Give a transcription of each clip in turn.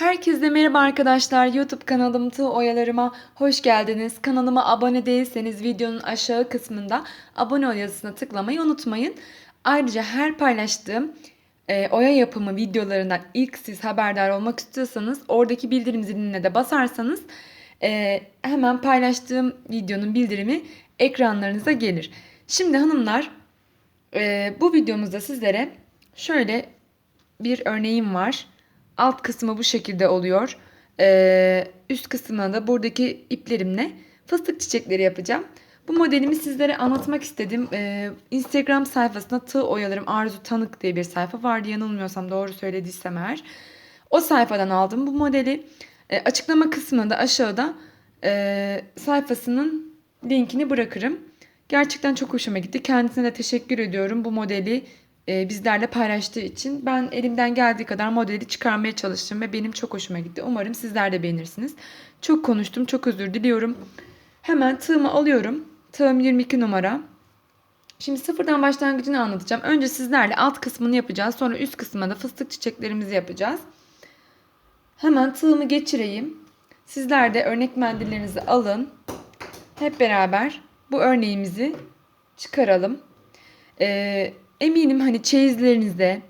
Herkese merhaba arkadaşlar. YouTube kanalım Tığ Oyalarıma hoş geldiniz. Kanalıma abone değilseniz videonun aşağı kısmında abone ol yazısına tıklamayı unutmayın. Ayrıca her paylaştığım e, oya yapımı videolarından ilk siz haberdar olmak istiyorsanız oradaki bildirim ziline de basarsanız e, hemen paylaştığım videonun bildirimi ekranlarınıza gelir. Şimdi hanımlar e, bu videomuzda sizlere şöyle bir örneğim var. Alt kısmı bu şekilde oluyor. Ee, üst kısmına da buradaki iplerimle fıstık çiçekleri yapacağım. Bu modelimi sizlere anlatmak istedim. Ee, Instagram sayfasında tığ oyalarım Arzu Tanık diye bir sayfa vardı. Yanılmıyorsam doğru söylediysem eğer. O sayfadan aldım bu modeli. Ee, açıklama kısmında aşağıda e, sayfasının linkini bırakırım. Gerçekten çok hoşuma gitti. Kendisine de teşekkür ediyorum bu modeli bizlerle paylaştığı için. Ben elimden geldiği kadar modeli çıkarmaya çalıştım ve benim çok hoşuma gitti. Umarım sizler de beğenirsiniz. Çok konuştum, çok özür diliyorum. Hemen tığımı alıyorum. Tığım 22 numara. Şimdi sıfırdan başlangıcını anlatacağım. Önce sizlerle alt kısmını yapacağız. Sonra üst kısmına da fıstık çiçeklerimizi yapacağız. Hemen tığımı geçireyim. Sizler de örnek mendillerinizi alın. Hep beraber bu örneğimizi çıkaralım. Ee, eminim hani çeyizlerinize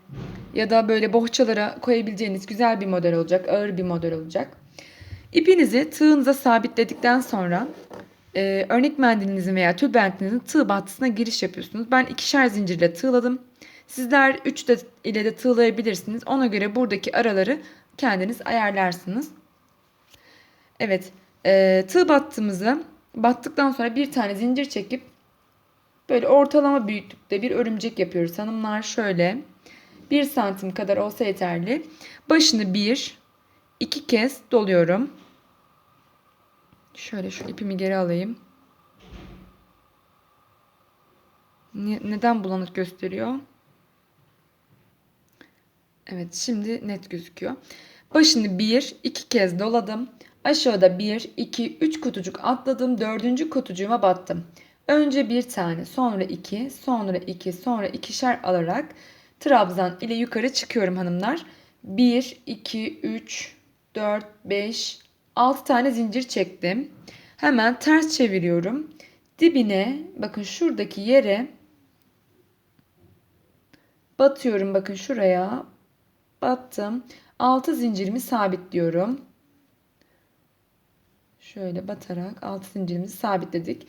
ya da böyle bohçalara koyabileceğiniz güzel bir model olacak. Ağır bir model olacak. İpinizi tığınıza sabitledikten sonra e, örnek mendilinizin veya tülbentinizin tığ battısına giriş yapıyorsunuz. Ben ikişer zincirle tığladım. Sizler 3 de ile de tığlayabilirsiniz. Ona göre buradaki araları kendiniz ayarlarsınız. Evet, e, tığ battığımızı battıktan sonra bir tane zincir çekip böyle ortalama büyüklükte bir örümcek yapıyoruz hanımlar. Şöyle 1 santim kadar olsa yeterli. Başını bir, iki kez doluyorum. Şöyle şu ipimi geri alayım. Neden bulanık gösteriyor? Evet şimdi net gözüküyor. Başını bir, iki kez doladım. Aşağıda 1, 2, 3 kutucuk atladım. Dördüncü kutucuğuma battım. Önce bir tane, sonra iki, sonra iki, sonra ikişer alarak trabzan ile yukarı çıkıyorum hanımlar. 1, 2, 3, 4, 5, 6 tane zincir çektim. Hemen ters çeviriyorum. Dibine bakın şuradaki yere batıyorum. Bakın şuraya battım. 6 zincirimi sabitliyorum. Şöyle batarak 6 zincirimizi sabitledik.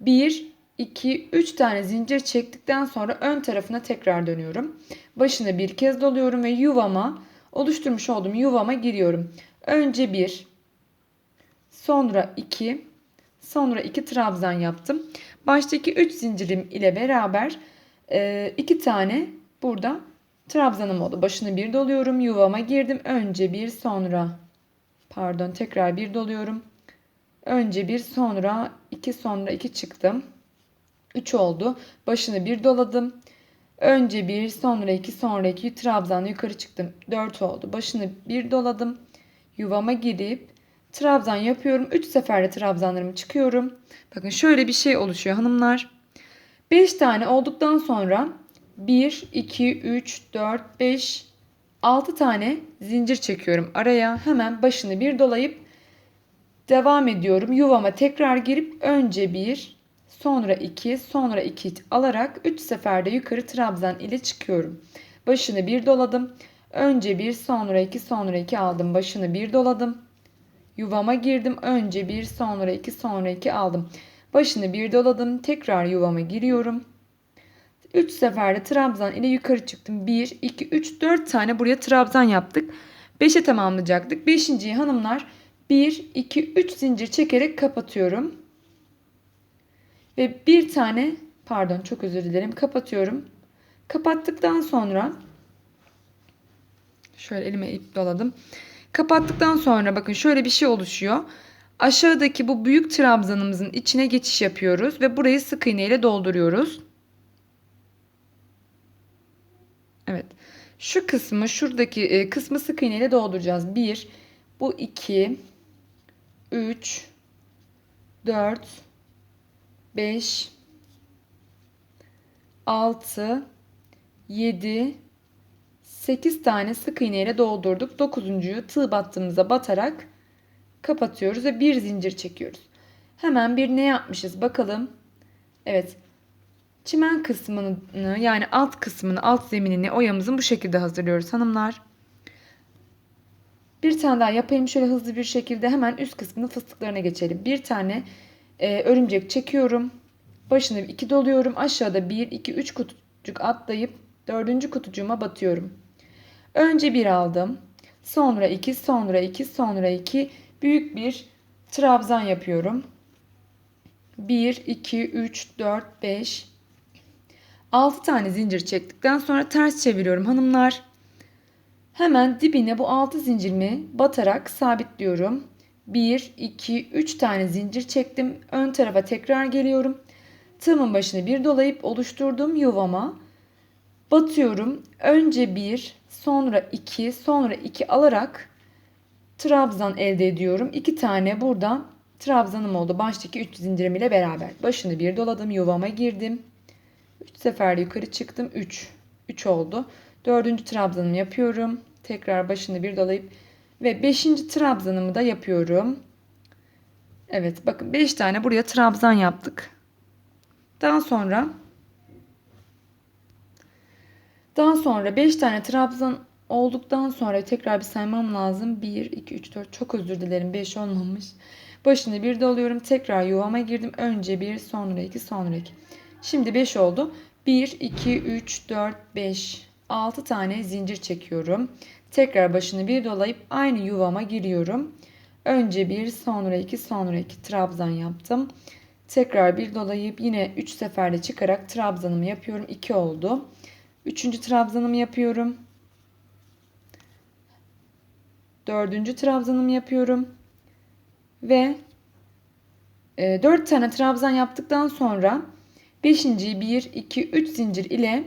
1, 2, 3 tane zincir çektikten sonra ön tarafına tekrar dönüyorum. Başına bir kez doluyorum ve yuvama oluşturmuş olduğum yuvama giriyorum. Önce 1, sonra 2, sonra 2 trabzan yaptım. Baştaki 3 zincirim ile beraber 2 tane burada trabzanım oldu. Başını bir doluyorum, yuvama girdim. Önce bir, sonra pardon tekrar bir doluyorum. Önce bir sonra iki sonra iki çıktım. 3 oldu. Başını bir doladım. Önce bir sonra iki sonra iki trabzanla yukarı çıktım. 4 oldu. Başını bir doladım. Yuvama girip trabzan yapıyorum. 3 seferde trabzanlarımı çıkıyorum. Bakın şöyle bir şey oluşuyor hanımlar. 5 tane olduktan sonra 1, 2, 3, 4, 5, 6 tane zincir çekiyorum araya. Hemen başını bir dolayıp Devam ediyorum. Yuvama tekrar girip önce bir, sonra iki, sonra iki alarak 3 seferde yukarı trabzan ile çıkıyorum. Başını bir doladım. Önce bir, sonra iki, sonra iki aldım. Başını bir doladım. Yuvama girdim. Önce bir, sonra iki, sonra iki aldım. Başını bir doladım. Tekrar yuvama giriyorum. 3 seferde trabzan ile yukarı çıktım. 1, 2, 3, 4 tane buraya trabzan yaptık. 5'e tamamlayacaktık. 5. hanımlar 1, 2, 3 zincir çekerek kapatıyorum. Ve bir tane pardon çok özür dilerim kapatıyorum. Kapattıktan sonra şöyle elime ip doladım. Kapattıktan sonra bakın şöyle bir şey oluşuyor. Aşağıdaki bu büyük trabzanımızın içine geçiş yapıyoruz ve burayı sık iğne ile dolduruyoruz. Evet. Şu kısmı şuradaki e, kısmı sık iğne ile dolduracağız. 1 bu 2 3 4 5 6 7 8 tane sık iğne ile doldurduk. 9.yu tığ battığımıza batarak kapatıyoruz ve bir zincir çekiyoruz. Hemen bir ne yapmışız bakalım. Evet. Çimen kısmını yani alt kısmını, alt zeminini oyamızın bu şekilde hazırlıyoruz hanımlar. Bir tane daha yapayım şöyle hızlı bir şekilde hemen üst kısmının fıstıklarına geçelim. Bir tane e, örümcek çekiyorum. Başını iki doluyorum. Aşağıda 1, 2, 3 kutucuk atlayıp dördüncü kutucuğuma batıyorum. Önce bir aldım. Sonra 2, sonra 2, sonra 2. Büyük bir trabzan yapıyorum. 1, 2, 3, 4, 5, 6 tane zincir çektikten sonra ters çeviriyorum hanımlar. Hemen dibine bu 6 zincirimi batarak sabitliyorum. 1, 2, 3 tane zincir çektim. Ön tarafa tekrar geliyorum. Tığımın başını bir dolayıp oluşturduğum yuvama batıyorum. Önce 1, sonra 2, sonra 2 alarak trabzan elde ediyorum. 2 tane burada trabzanım oldu. Baştaki 3 zincirim ile beraber. Başını bir doladım. Yuvama girdim. 3 sefer yukarı çıktım. 3. 3 oldu. Dördüncü trabzanımı yapıyorum. Tekrar başını bir dolayıp ve beşinci trabzanımı da yapıyorum. Evet bakın 5 tane buraya trabzan yaptık. Daha sonra daha sonra 5 tane trabzan olduktan sonra tekrar bir saymam lazım. 1, 2, 3, 4 çok özür dilerim 5 olmamış. Başını bir doluyorum. Tekrar yuvama girdim. Önce 1 sonra 2 sonra 2. Şimdi 5 oldu. 1, 2, 3, 4, 5, 6 tane zincir çekiyorum. Tekrar başını bir dolayıp aynı yuvama giriyorum. Önce 1 sonra 2 sonra 2 trabzan yaptım. Tekrar bir dolayıp yine 3 seferde çıkarak trabzanımı yapıyorum. 2 oldu. 3. trabzanımı yapıyorum. 4. trabzanımı yapıyorum. Ve 4 e, tane trabzan yaptıktan sonra 5. 1 2 3 zincir ile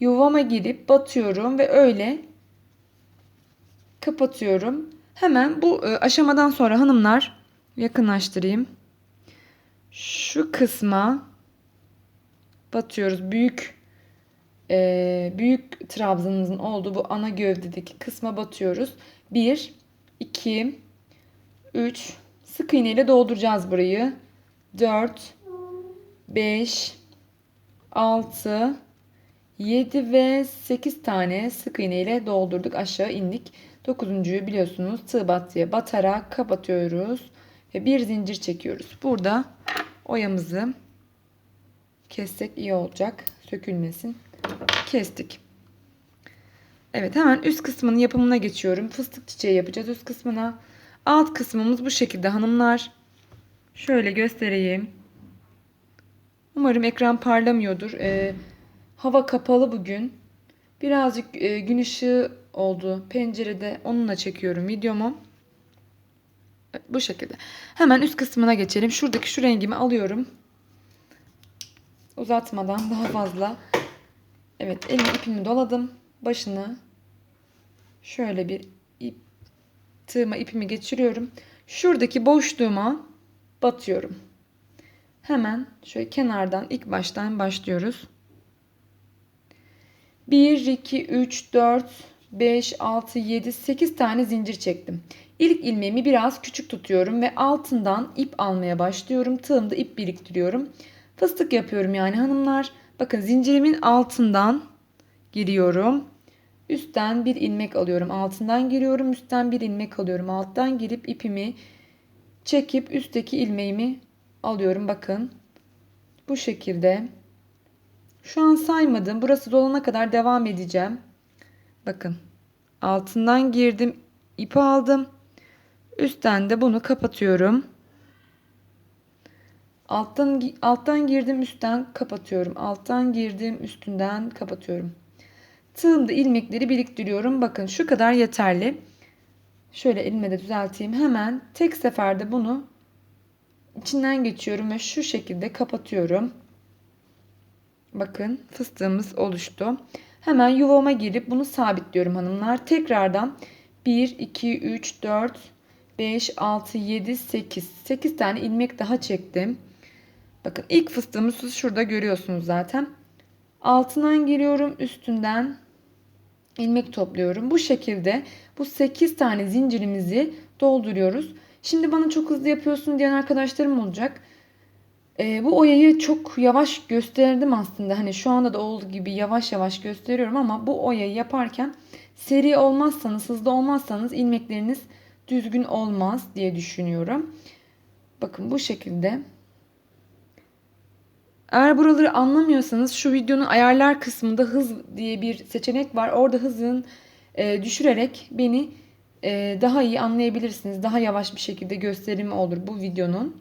yuvama girip batıyorum ve öyle kapatıyorum. Hemen bu e, aşamadan sonra hanımlar yakınlaştırayım. Şu kısma batıyoruz. Büyük e, büyük trabzanımızın olduğu bu ana gövdedeki kısma batıyoruz. 1 2 3 sık iğne ile dolduracağız burayı. 4 5 6 7 ve 8 tane sık iğne ile doldurduk. Aşağı indik. 9.yu biliyorsunuz tığ battıya batarak kapatıyoruz. Ve bir zincir çekiyoruz. Burada oyamızı kessek iyi olacak. Sökülmesin. Kestik. Evet hemen üst kısmının yapımına geçiyorum. Fıstık çiçeği yapacağız üst kısmına. Alt kısmımız bu şekilde hanımlar. Şöyle göstereyim. Umarım ekran parlamıyordur. Ee, hava kapalı bugün. Birazcık e, gün ışığı oldu pencerede. Onunla çekiyorum videomu. Evet, bu şekilde. Hemen üst kısmına geçelim. Şuradaki şu rengimi alıyorum. Uzatmadan daha fazla. Evet elimi ipimi doladım. Başını şöyle bir ip tığıma ipimi geçiriyorum. Şuradaki boşluğuma batıyorum. Hemen şöyle kenardan ilk baştan başlıyoruz. 1, 2, 3, 4, 5, 6, 7, 8 tane zincir çektim. İlk ilmeğimi biraz küçük tutuyorum ve altından ip almaya başlıyorum. Tığımda ip biriktiriyorum. Fıstık yapıyorum yani hanımlar. Bakın zincirimin altından giriyorum. Üstten bir ilmek alıyorum. Altından giriyorum. Üstten bir ilmek alıyorum. Alttan girip ipimi çekip üstteki ilmeğimi alıyorum. Bakın. Bu şekilde. Şu an saymadım. Burası dolana kadar devam edeceğim. Bakın. Altından girdim. ipi aldım. Üstten de bunu kapatıyorum. Alttan alttan girdim, üstten kapatıyorum. Alttan girdim, üstünden kapatıyorum. Tığımda ilmekleri biriktiriyorum. Bakın şu kadar yeterli. Şöyle elime de düzelteyim. Hemen tek seferde bunu içinden geçiyorum ve şu şekilde kapatıyorum. Bakın fıstığımız oluştu. Hemen yuvama girip bunu sabitliyorum hanımlar. Tekrardan 1, 2, 3, 4, 5, 6, 7, 8. 8 tane ilmek daha çektim. Bakın ilk fıstığımı şurada görüyorsunuz zaten. Altından giriyorum üstünden ilmek topluyorum. Bu şekilde bu 8 tane zincirimizi dolduruyoruz. Şimdi bana çok hızlı yapıyorsun diyen arkadaşlarım olacak. Ee, bu oyayı çok yavaş gösterdim aslında. Hani şu anda da olduğu gibi yavaş yavaş gösteriyorum ama bu oyayı yaparken seri olmazsanız, hızlı olmazsanız ilmekleriniz düzgün olmaz diye düşünüyorum. Bakın bu şekilde. Eğer buraları anlamıyorsanız şu videonun ayarlar kısmında hız diye bir seçenek var. Orada hızın e, düşürerek beni e, daha iyi anlayabilirsiniz. Daha yavaş bir şekilde gösterimi olur bu videonun.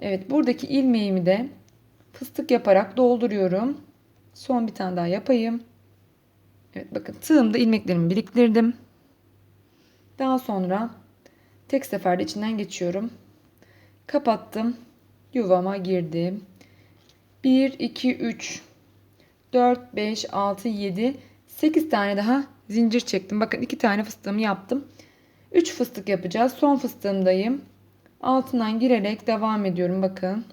Evet buradaki ilmeğimi de fıstık yaparak dolduruyorum. Son bir tane daha yapayım. Evet bakın tığımda ilmeklerimi biriktirdim. Daha sonra tek seferde içinden geçiyorum. Kapattım. Yuvama girdim. 1, 2, 3, 4, 5, 6, 7, 8 tane daha zincir çektim. Bakın 2 tane fıstığımı yaptım. 3 fıstık yapacağız. Son fıstığımdayım. Altından girerek devam ediyorum. Bakın.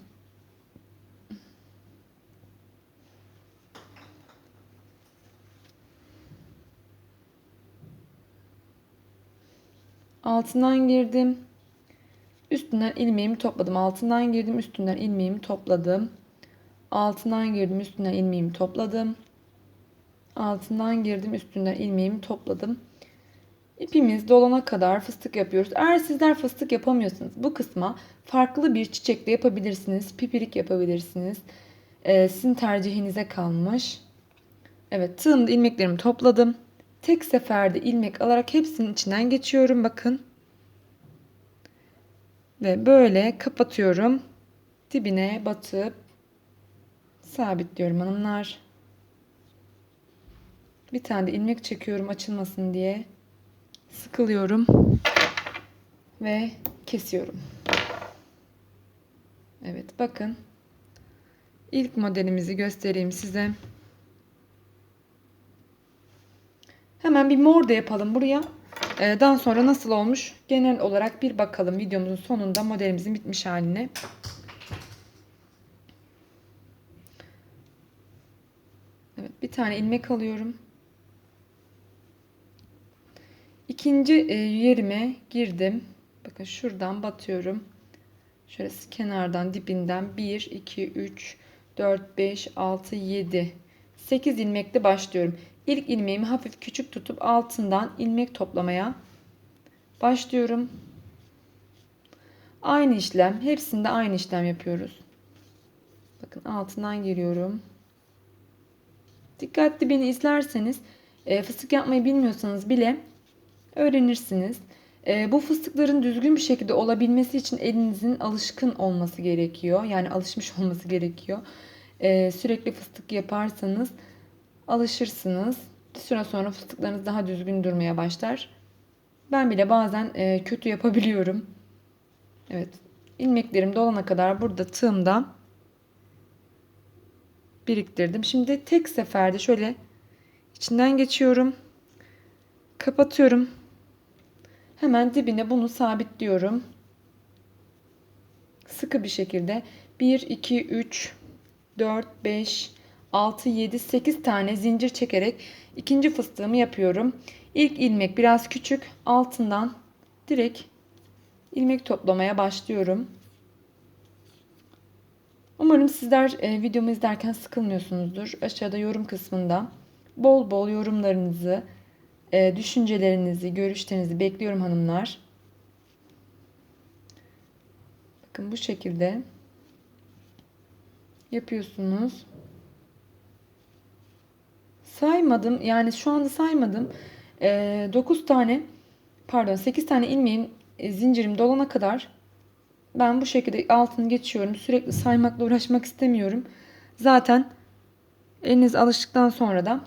Altından girdim. Üstünden ilmeğimi topladım. Altından girdim. Üstünden ilmeğimi topladım. Altından girdim. Üstünden ilmeğimi topladım. Altından girdim. Üstünden ilmeğimi topladım. İpimiz dolana kadar fıstık yapıyoruz. Eğer sizler fıstık yapamıyorsanız bu kısma farklı bir çiçekle yapabilirsiniz. Pipirik yapabilirsiniz. Ee, sizin tercihinize kalmış. Evet tığımda ilmeklerimi topladım. Tek seferde ilmek alarak hepsinin içinden geçiyorum. Bakın. Ve böyle kapatıyorum. Dibine batıp sabitliyorum hanımlar. Bir tane de ilmek çekiyorum açılmasın diye. Sıkılıyorum. Ve kesiyorum. Evet bakın. İlk modelimizi göstereyim size. Hemen bir mor da yapalım buraya. Ee, daha sonra nasıl olmuş genel olarak bir bakalım videomuzun sonunda modelimizin bitmiş haline. Evet bir tane ilmek alıyorum. İkinci e, yerime girdim. Bakın şuradan batıyorum. Şurası kenardan dibinden 1, 2, 3, 4, 5, 6, 7, 8 ilmekle başlıyorum. İlk ilmeğimi hafif küçük tutup altından ilmek toplamaya başlıyorum. Aynı işlem. Hepsinde aynı işlem yapıyoruz. Bakın altından giriyorum. Dikkatli beni izlerseniz e, fıstık yapmayı bilmiyorsanız bile öğrenirsiniz. E, bu fıstıkların düzgün bir şekilde olabilmesi için elinizin alışkın olması gerekiyor. Yani alışmış olması gerekiyor. E, sürekli fıstık yaparsanız alışırsınız. Bir süre sonra fıstıklarınız daha düzgün durmaya başlar. Ben bile bazen e, kötü yapabiliyorum. Evet. ilmeklerim dolana kadar burada tığımda biriktirdim. Şimdi tek seferde şöyle içinden geçiyorum. Kapatıyorum. Hemen dibine bunu sabitliyorum. Sıkı bir şekilde 1 2 3 4 5 6 7 8 tane zincir çekerek ikinci fıstığımı yapıyorum. İlk ilmek biraz küçük. Altından direkt ilmek toplamaya başlıyorum. Umarım sizler e, videomu izlerken sıkılmıyorsunuzdur. Aşağıda yorum kısmında bol bol yorumlarınızı, e, düşüncelerinizi, görüşlerinizi bekliyorum hanımlar. Bakın bu şekilde yapıyorsunuz. Saymadım. Yani şu anda saymadım. E, 9 tane pardon 8 tane ilmeğim e, zincirim dolana kadar ben bu şekilde altını geçiyorum. Sürekli saymakla uğraşmak istemiyorum. Zaten eliniz alıştıktan sonra da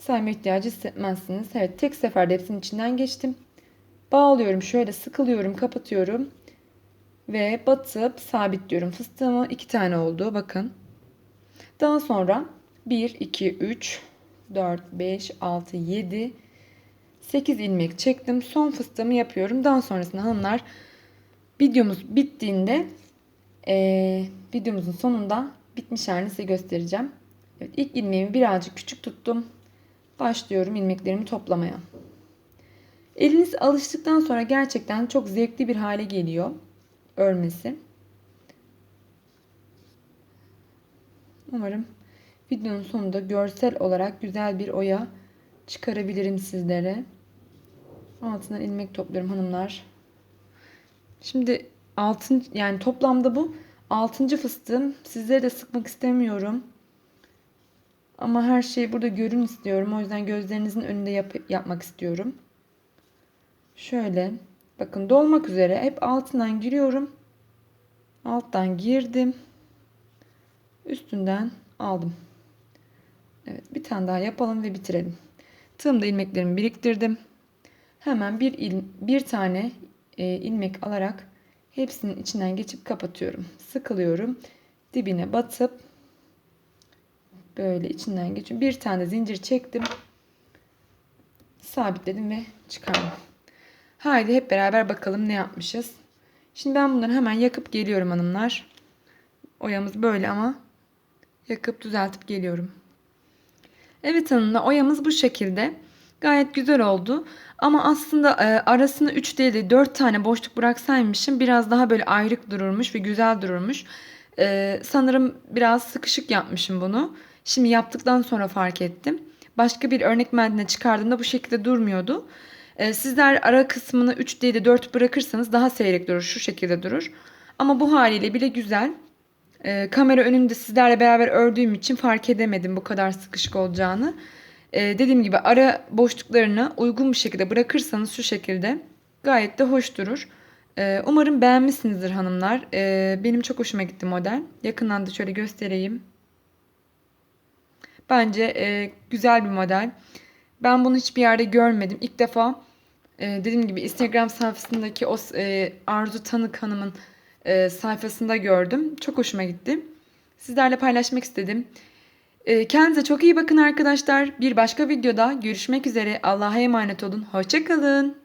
sayma ihtiyacı hissetmezsiniz. Evet tek seferde hepsinin içinden geçtim. Bağlıyorum şöyle sıkılıyorum kapatıyorum. Ve batıp sabitliyorum. Fıstığımı iki tane oldu bakın. Daha sonra 1, 2, 3, 4, 5, 6, 7, 8 ilmek çektim. Son fıstığımı yapıyorum. Daha sonrasında hanımlar videomuz bittiğinde e, videomuzun sonunda bitmiş halini size göstereceğim. Evet, ilk ilmeğimi birazcık küçük tuttum. Başlıyorum ilmeklerimi toplamaya. Eliniz alıştıktan sonra gerçekten çok zevkli bir hale geliyor örmesi. Umarım videonun sonunda görsel olarak güzel bir oya çıkarabilirim sizlere. Altından ilmek topluyorum hanımlar. Şimdi altın yani toplamda bu altıncı fıstığım. Sizlere de sıkmak istemiyorum. Ama her şeyi burada görün istiyorum. O yüzden gözlerinizin önünde yap yapmak istiyorum. Şöyle bakın dolmak üzere hep altından giriyorum. Alttan girdim. Üstünden aldım. Evet bir tane daha yapalım ve bitirelim. Tığımda ilmeklerimi biriktirdim. Hemen bir il, bir tane e, ilmek alarak hepsinin içinden geçip kapatıyorum. Sıkılıyorum. Dibine batıp böyle içinden geçiyorum. Bir tane zincir çektim. Sabitledim ve çıkardım. Haydi hep beraber bakalım ne yapmışız. Şimdi ben bunları hemen yakıp geliyorum hanımlar. Oyamız böyle ama yakıp düzeltip geliyorum. Evet hanımlar oyamız bu şekilde. Gayet güzel oldu. Ama aslında e, arasını 3 değil de 4 tane boşluk bıraksaymışım biraz daha böyle ayrık dururmuş ve güzel dururmuş. E, sanırım biraz sıkışık yapmışım bunu. Şimdi yaptıktan sonra fark ettim. Başka bir örnek mendile çıkardığımda bu şekilde durmuyordu. E, sizler ara kısmını 3 değil de 4 bırakırsanız daha seyrek durur. Şu şekilde durur. Ama bu haliyle bile güzel. E, kamera önünde sizlerle beraber ördüğüm için fark edemedim bu kadar sıkışık olacağını. E, dediğim gibi ara boşluklarını uygun bir şekilde bırakırsanız şu şekilde gayet de hoş durur. Umarım beğenmişsinizdir hanımlar. Benim çok hoşuma gitti model. Yakından da şöyle göstereyim. Bence e, güzel bir model. Ben bunu hiçbir yerde görmedim. İlk defa e, dediğim gibi Instagram sayfasındaki o e, Arzu Tanık Hanım'ın e, sayfasında gördüm. Çok hoşuma gitti. Sizlerle paylaşmak istedim. E, kendinize çok iyi bakın arkadaşlar. Bir başka videoda görüşmek üzere. Allah'a emanet olun. Hoşçakalın.